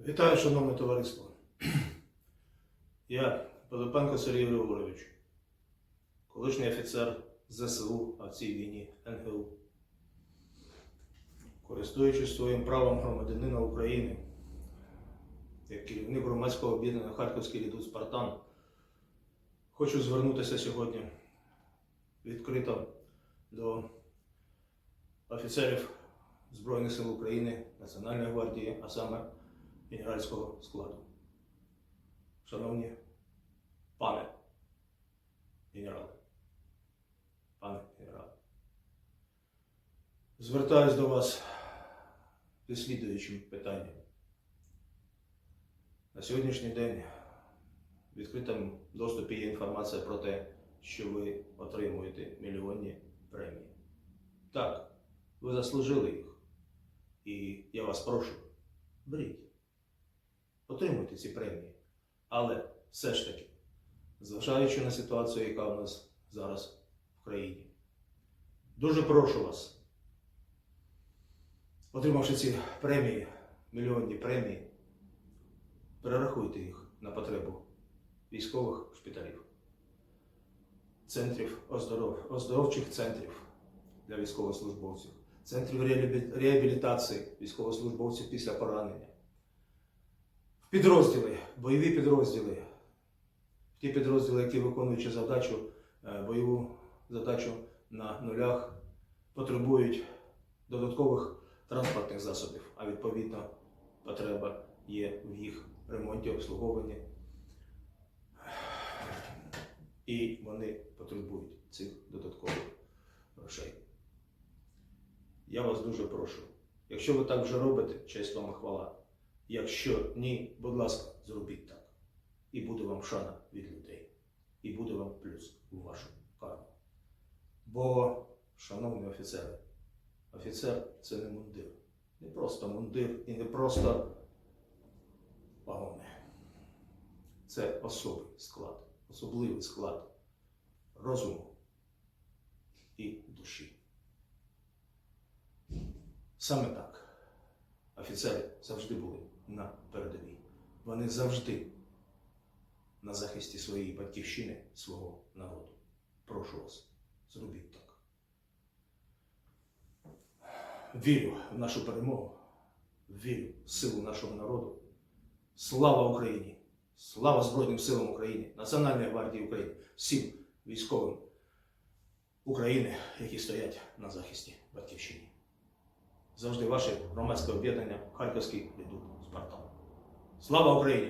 Вітаю, шановне товариство. Я Пилипенко Сергій Григорович, колишній офіцер ЗСУ, а в цій війні НГУ. Користуючись своїм правом громадянина України, як керівник громадського об'єднання Харківський рідут Спартан, хочу звернутися сьогодні відкрито до офіцерів Збройних сил України, Національної гвардії, а саме генеральського складу. Шановні пане генерал, пане генерал, звертаюсь до вас зі слідуючим питанням. На сьогоднішній день в відкритому доступі є інформація про те, що ви отримуєте мільйонні премії. Так, ви заслужили їх. І я вас прошу, беріть отримуйте ці премії. Але все ж таки, зважаючи на ситуацію, яка у нас зараз в країні, дуже прошу вас, отримавши ці премії, мільйонні премії, перерахуйте їх на потребу військових шпиталів, центрів оздоров, оздоровчих центрів для військовослужбовців, центрів реабілітації військовослужбовців після поранення підрозділи, бойові підрозділи, ті підрозділи, які виконуючи задачу, е, бойову задачу на нулях, потребують додаткових транспортних засобів, а відповідно потреба є в їх ремонті, обслуговуванні. І вони потребують цих додаткових грошей. Я вас дуже прошу, якщо ви так вже робите, честь вам хвала. Якщо ні, будь ласка, зробіть так. І буде вам шана від людей. І буде вам плюс у вашу карму. Бо, шановні офіцери, офіцер це не мундир. Не просто мундир і не просто пагони. Це особий склад, особливий склад розуму і душі. Саме так офіцери завжди були на передовій. Вони завжди на захисті своєї батьківщини, свого народу. Прошу вас, зробіть так. Вірю в нашу перемогу, вірю в силу нашого народу. Слава Україні! Слава Збройним силам України, Національній гвардії України, всім військовим України, які стоять на захисті батьківщини. Завжди ваше громадське об'єднання Харківський Спартан. Слава Україні!